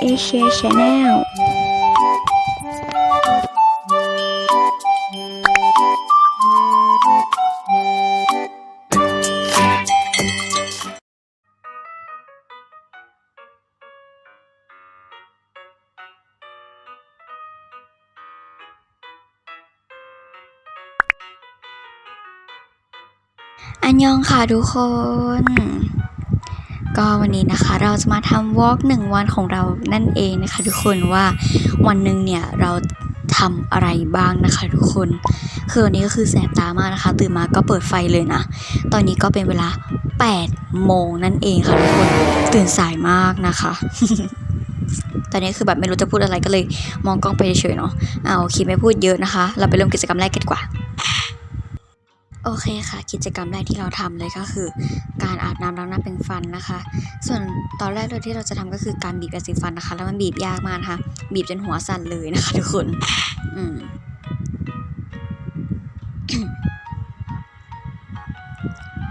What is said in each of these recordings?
เอเชียชาแนลอันยองค่ะทุกคน ก็วันนี้นะคะเราจะมาทำวอล์กหนึ่งวันของเรานั่นเองนะคะ ทุกคนว่าวันหนึ่งเนี่ยเราทำอะไรบ้างนะคะ ทุกคน คือวันนี้ก็คือแสบตามากนะคะ ตื่นมาก็เปิดไฟเลยนะ ตอนนี้ก็เป็นเวลา 8 โมงนั่นเองค่ะทุกคน ตื่นสายมากนะคะ ตอนนี้คือแบบไม่รู้จะพูดอะไรก็เลย มองกล้องไปเฉยๆเนาะอ่าโอเคไม่พูดเยอะนะคะ เราไปเริ่มกิจกรรมแรกกันดีกว่า โอเคค่ะ กิจกรรมแรกที่เราทำเลยก็คือ การอาบน้ำล้างหน้าเป็นฟันนะคะ ส่วนตอนแรกเลยที่เราจะทำก็คือการบีบยาสีฟันนะคะ แล้วมันบีบยากมากนะคะบีบจนหัวสั่นเลยนะคะทุกคนอืม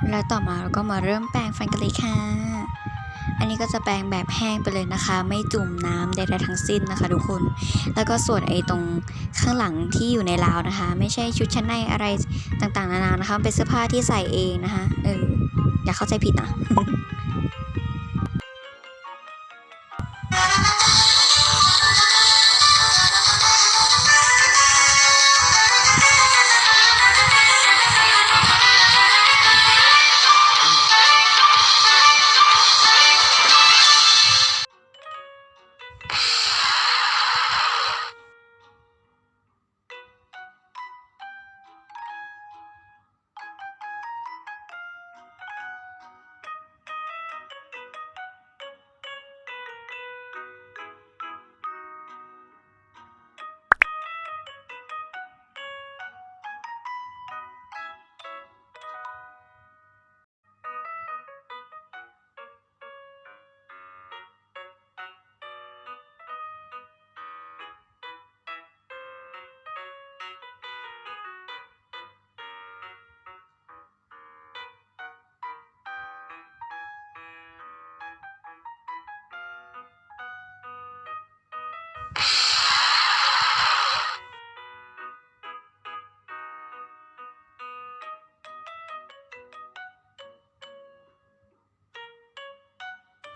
แล้วต่อมาเราก็มาเริ่มแปรงฟันกันเลยค่ะ อันนี้ก็จะแปรงแบบแห้งไปเลยนะคะ ไม่จุ่มน้ำใดๆทั้งสิ้นนะคะทุกคน แล้วก็ส่วนไอ้ตรงข้างหลังที่อยู่ในราวนะคะ ไม่ใช่ชุดชั้นในอะไรต่างๆนานานะคะ เป็นเสื้อผ้าที่ใส่เองนะคะเอออย่าเข้าใจผิดนะ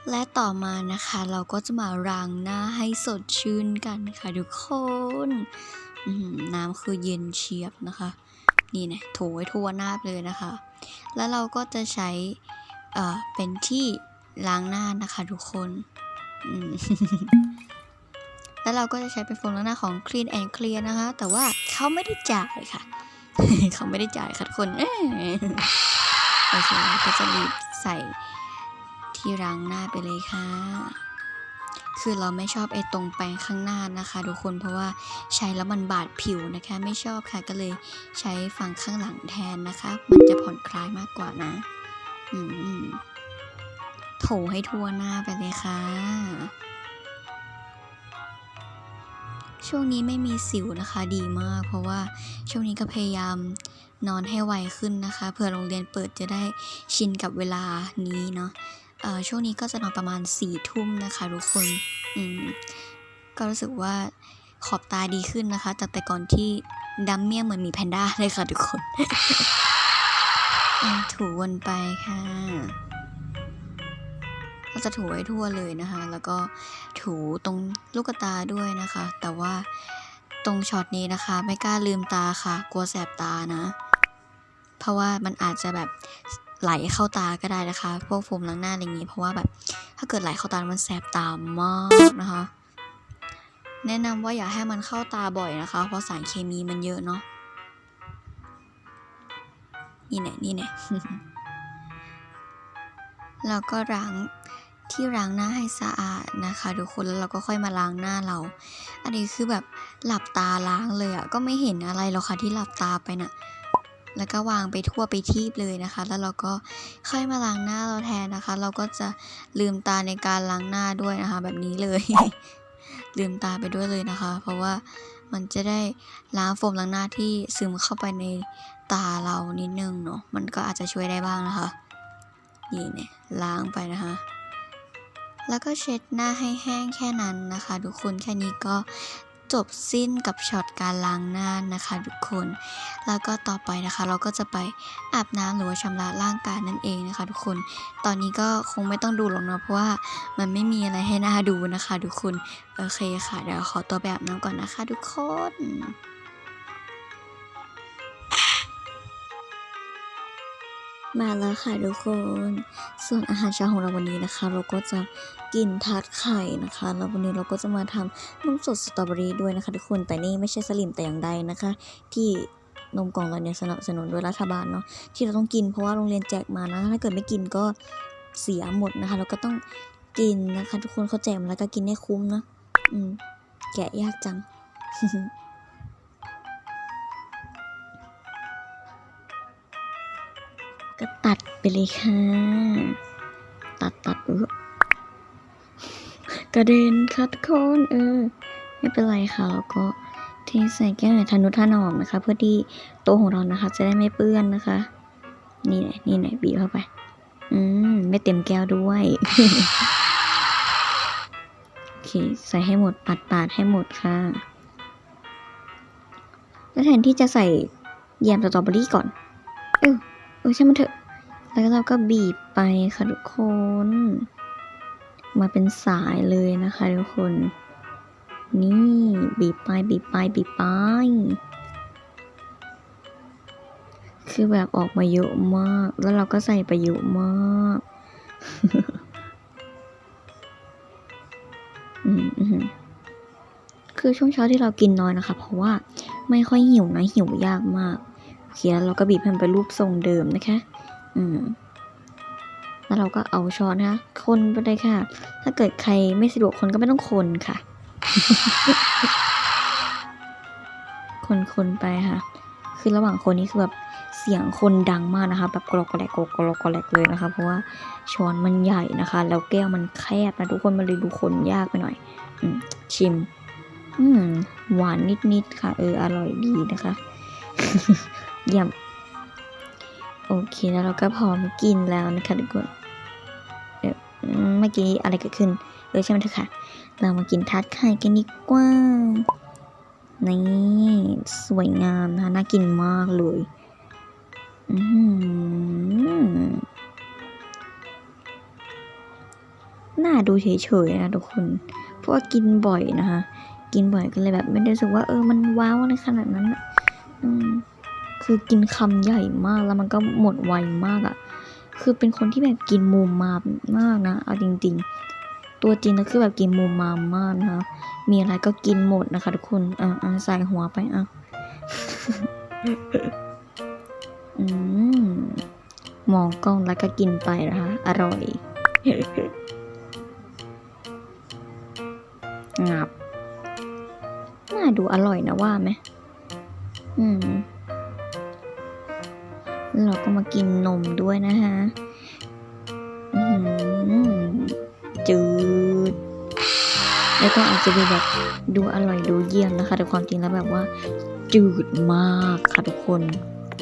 และต่อมานะคะเราก็จะมาล้างหน้าให้สดชื่นกันค่ะทุกคนน้ำคือเย็นเชียบนะคะ นี่นะถูไว้ทั่วหน้าเลยนะคะ แล้วเราก็จะใช้เอ่อเป็นที่ล้างหน้านะคะทุกคน แล้วเราก็จะใช้เป็นโฟมล้างหน้าของ Clean and Clear นะคะ แต่ว่าเขาไม่ได้จ่ายค่ะ เขาไม่ได้จ่ายค่ะทุกคนเอ้ยโอเคก็จะบีบใส่ ที่ล้างหน้าไปเลยค่ะ คือเราไม่ชอบไอ้ตรงแปรงข้างหน้านะคะ ทุกคนเพราะว่าใช้แล้วมันบาดผิวนะคะ ไม่ชอบค่ะก็เลยใช้ฝั่งข้างหลังแทนนะคะ มันจะผ่อนคลายมากกว่านะ อืมโถให้ทั่วหน้าไปเลยค่ะช่วงนี้ไม่มีสิวนะคะดีมาก เพราะว่าช่วงนี้ก็พยายามนอนให้ไวขึ้นนะคะเผื่อโรงเรียนเปิดจะได้ชินกับเวลานี้เนาะ ช่วงนี้ก็จะนอนประมาณสี่ทุ่มนะคะทุกคนอืมก็รู้สึกว่าขอบตาดีขึ้นนะคะจากแต่ก่อนที่ดำเมี่ยมเหมือนหมีแพนด้าเลยค่ะทุกคนถูวนไปค่ะเราจะถูให้ทั่วเลยนะคะ แล้วก็ถูตรงลูกตาด้วยนะคะ แต่ว่าตรงช็อตนี้นะคะ ไม่กล้าลืมตาค่ะ กลัวแสบตานะ เพราะว่ามันอาจจะแบบ ไหลเข้าตาก็ได้นะคะ พวกโฟมล้างหน้าอะไรอย่างนี้ เพราะว่าแบบถ้าเกิดไหลเข้าตามันแสบตามากนะคะ แนะนำว่าอย่าให้มันเข้าตาบ่อยนะคะ เพราะสารเคมีมันเยอะเนาะนี่แน่นี่แน่แล้วก็ล้างที่ล้างหน้าให้สะอาดนะคะทุกคนแล้วเราก็ค่อยมาล้างหน้าเรา อันนี้คือแบบหลับตาล้างเลยอะ่ะก็ไม่เห็นอะไรหรอกค่ะที่หลับตาไปน่ะ แล้วก็วางไปทั่วไปทีบเลยนะคะ แล้วเราก็ค่อยมาล้างหน้าเราแทนนะคะ เราก็จะลืมตาในการล้างหน้าด้วยนะคะ แบบนี้เลย ลืมตาไปด้วยเลยนะคะ เพราะว่ามันจะได้ล้างโฟมล้างหน้าที่ซึมเข้าไปในตาเรานิดนึงเนาะมันก็อาจจะช่วยได้บ้างนะคะนี่เนี่ยล้างไปนะคะแล้วก็เช็ดหน้าให้แห้งแค่นั้นนะคะ ทุกคนแค่นี้ก็ จบสิ้นกับช็อตการล้างหน้านะคะทุกคน แล้วก็ต่อไปนะคะเราก็จะไปอาบน้ำหรือว่าชำระร่างกายนั่นเองนะคะ ทุกคน ตอนนี้ก็คงไม่ต้องดูหรอกเนาะเพราะว่ามันไม่มีอะไรให้หน้าดูนะคะ ทุกคน โอเคค่ะเดี๋ยวขอตัวไปอาบน้ำก่อนนะคะ ทุกคน มาแล้วค่ะทุกคน ส่วนอาหารเช้าของเราวันนี้นะคะ เราก็จะกินทาร์ตไข่นะคะ แล้ววันนี้เราก็จะมาทำนมสดสตรอเบอรี่ด้วยนะคะทุกคน แต่นี่ไม่ใช่สลิมแต่อย่างใดนะคะ ที่นมกล่องเราเนี่ยสนับสนุนโดยรัฐบาลเนาะ ที่เราต้องกินเพราะว่าโรงเรียนแจกมานะ ถ้าเกิดไม่กินก็เสียหมดนะคะ เราก็ต้องกินนะคะ ทุกคนเขาแจกมาแล้วก็กินให้คุ้มนะ อืม แกะยากจัง ก็ตัดไปเลยค่ะ ตัดตัดเออกระเด็นค่ะทุกคนเออ ไม่เป็นไรค่ะแล้วก็เทใส่แก้วอย่างทานุถนอมนะคะ เพื่อที่โต๊ะของเรานะคะ จะได้ไม่เปื้อนนะคะ นี่ไหนนี่ไหนบีบเข้าไป อืมไม่เต็มแก้วด้วยโอเคใส่ให้หมดปัดปาดให้หมดค่ะแล้วแทนที่จะใส่แยมสตรอเบอรี่ก่อน เออใช่มันเถอะ แล้วเราก็บีบไปค่ะทุกคน มาเป็นสายเลยนะคะทุกคน นี่บีบไปบีบไปบีบไป คือแบบออกมาเยอะมาก แล้วเราก็ใส่ไปเยอะมากอืมอืมคือช่วงเช้าที่เรากินน้อยนะคะ เพราะว่าไม่ค่อยหิวนะหิวยากมาก โอเคแล้วเราก็บีบให้มันเป็นรูปทรงเดิมนะคะ อืม แล้วเราก็เอาช้อนนะคะ คนไปเลยค่ะ ถ้าเกิดใครไม่สะดวกคนก็ไม่ต้องคนค่ะ คนคนไปค่ะ คือระหว่างคนนี้คือแบบเสียงคนดังมากนะคะ แบบกรอกกรแกรกกรอกแกรกเลยนะคะ เพราะว่าช้อนมันใหญ่นะคะ แล้วแก้วมันแคบนะทุกคนมันเลยดูคนยากไปหน่อย อืมชิม อืม หวานนิดๆค่ะ เออ อร่อยดีนะคะ เยี่ยม โอเคแล้วเราก็พร้อมกินแล้วนะคะทุกคนเมื่อกี้อะไรเกิดขึ้นเออใช่ไหมเถอะค่ะ เรามากินทาร์ตไข่กันดีกว่า นี่สวยงามนะคะน่ากินมากเลยอืมน่าดูเฉยๆนะทุกคน เพราะว่ากินบ่อยนะคะ กินบ่อยก็เลยแบบไม่ได้รู้สึกว่าเออมันว้าวในขนาดนั้นอะ คือกินคำใหญ่มากแล้วมันก็หมดไวมากอะ่ะ คือเป็นคนที่แบบกินมุมมามมากนะเอาจริง ๆ ตัวจริงแล้วคือแบบกินมุมมามมากนะคะ มีอะไรก็กินหมดนะคะ ทุกคนอะอะใส่หัวไปอะอืมมองกล้องแล้วก็กินไปนะคะ อร่อยงับ น่าดูอร่อยนะว่าไหม อืมเราก็มากินนมด้วยนะคะอื้อหือจืด แล้วก็อาจจะดูแบบดูอร่อยดูเยี่ยมนะคะ แต่ความจริงแล้วแบบว่า จืดมากค่ะทุกคน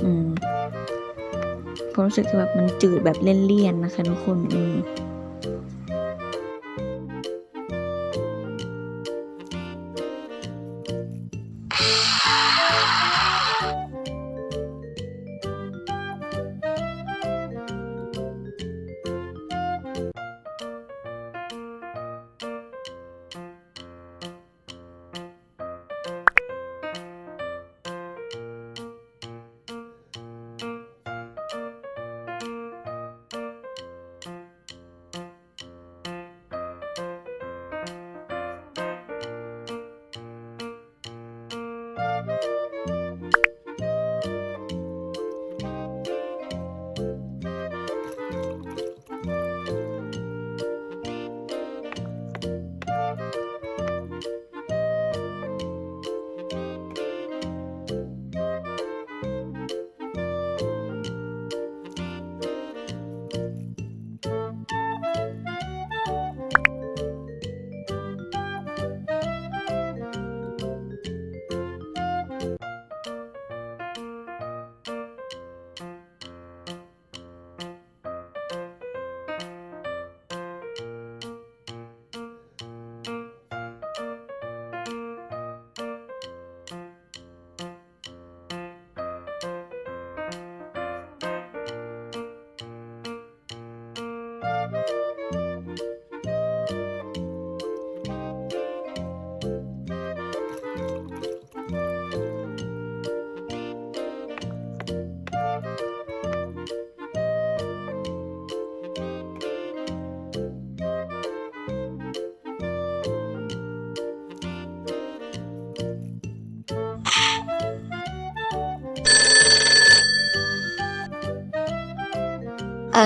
อืมความรู้สึกคือแบบมันจืดแบบเลี่ยนๆนะคะทุกคนอืม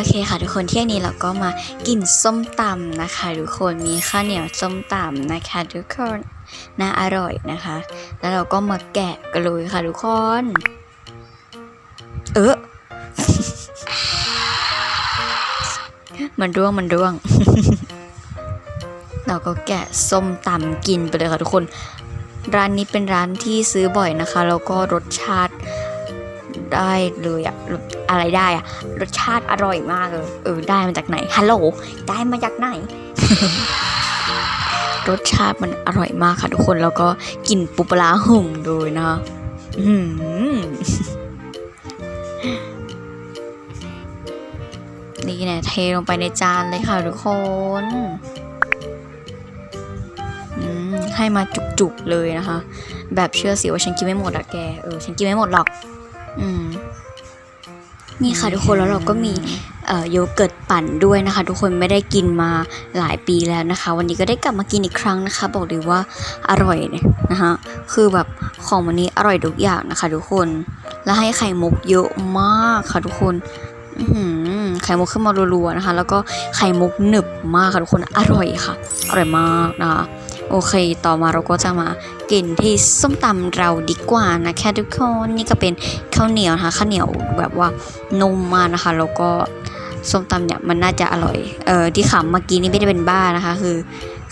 เคค่ะทุกคนเที่ยงนี้เราก็มากินส้มตำนะคะ ทุกคนมีข้าวเหนียวส้มตำนะคะ ทุกคนน่าอร่อยนะคะ แล้วเราก็มาแกะกันเลยค่ะทุกคน เออมันร่วงมันร่วง เราก็แกะส้มตำกินไปเลยค่ะทุกคน ร้านนี้เป็นร้านที่ซื้อบ่อยนะคะ แล้วก็รสชาติได้เลยอะ อะไรได้อะรสชาติอร่อยมากเลยเออได้มาจากไหนฮัลโหลได้มาจากไหน รสชาติมันอร่อยมากค่ะทุกคนแล้วก็กลิ่นปูปลาร้าหุ่งโดยนะคะอื้อหือนี่เนี่ยเทลงไปในจานเลยค่ะทุกคนอืมให้มาจุกๆเลยนะคะ แบบเชื่อสิว่าฉันกินไม่หมดอะแก เออ ฉันกินไม่หมดหรอก อืม นี่ค่ะทุกคนแล้วเราก็มีโยเกิร์ตปั่นด้วยนะคะ ทุกคนไม่ได้กินมาหลายปีแล้วนะคะ วันนี้ก็ได้กลับมากินอีกครั้งนะคะ บอกเลยว่าอร่อยเนี่ยนะคะคือแบบของวันนี้อร่อยทุกอย่างนะคะ ทุกคนแล้วให้ไข่มุกเยอะมากค่ะทุกคนไข่มุกขึ้นมารัวๆนะคะ แล้วก็ไข่มุกหนึบมากค่ะทุกคนอร่อยค่ะ อร่อยมากนะคะ โอเค ต่อมาเราก็จะมากินที่ส้มตำเราดีกว่านะแคะทุกคนนี่ก็เป็นข้าวเหนียวนะคะข้าวเหนียวแบบว่านุ่มมากนะคะแล้วก็ส้มตำเนี่ยมันน่าจะอร่อย เออที่ขำเมื่อกี้นี่ไม่ได้เป็นบ้านะคะ คือ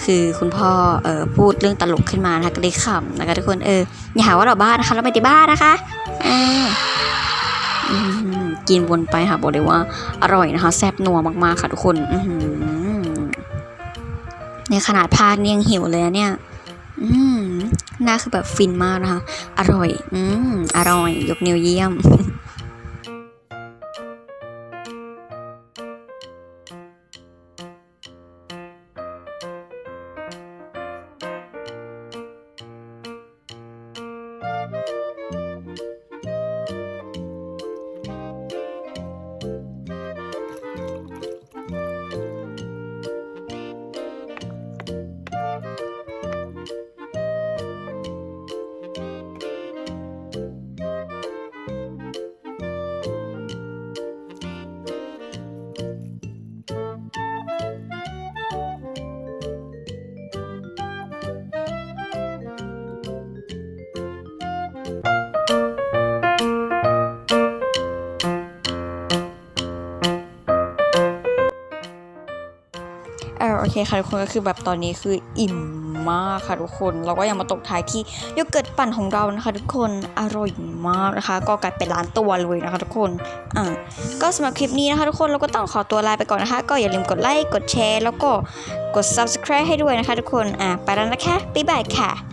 คือคุณพ่อเออพูดเรื่องตลกขึ้นมานะคะก็เลยขำนะคะทุกคนเอออย่าหาว่าเราบ้านะคะเราไม่ได้บ้านะคะอออืมกินวนไปค่ะบอกเลยว่าอร่อยนะคะ แซ่บนัวมากๆค่ะทุกคน อื ในขนาดพาดนี่ยังหิวเลยเนี่ย อืมน่าคือแบบฟินมากนะคะ อร่อย อืมอร่อย ยกนิ้วเยี่ยม โอเคค่ะทุกคนก็คือแบบตอนนี้คืออิ่มมากค่ะทุกคน เราก็ยังมาตกท้ายที่โยเกิร์ตปั่นของเรานะคะ ทุกคนอร่อยมากนะคะ ก็กลายเป็นร้านตัวเลยนะคะ ทุกคนอ่าก็สำหรับคลิปนี้นะคะ ทุกคนเราก็ต้องขอตัวลาไปก่อนนะคะ ก็อย่าลืมกดไลค์กดแชร์แล้วก็กด subscribe ให้ด้วยนะคะ ทุกคนอ่าไปแล้วนะคะบ๊ายบายค่ะ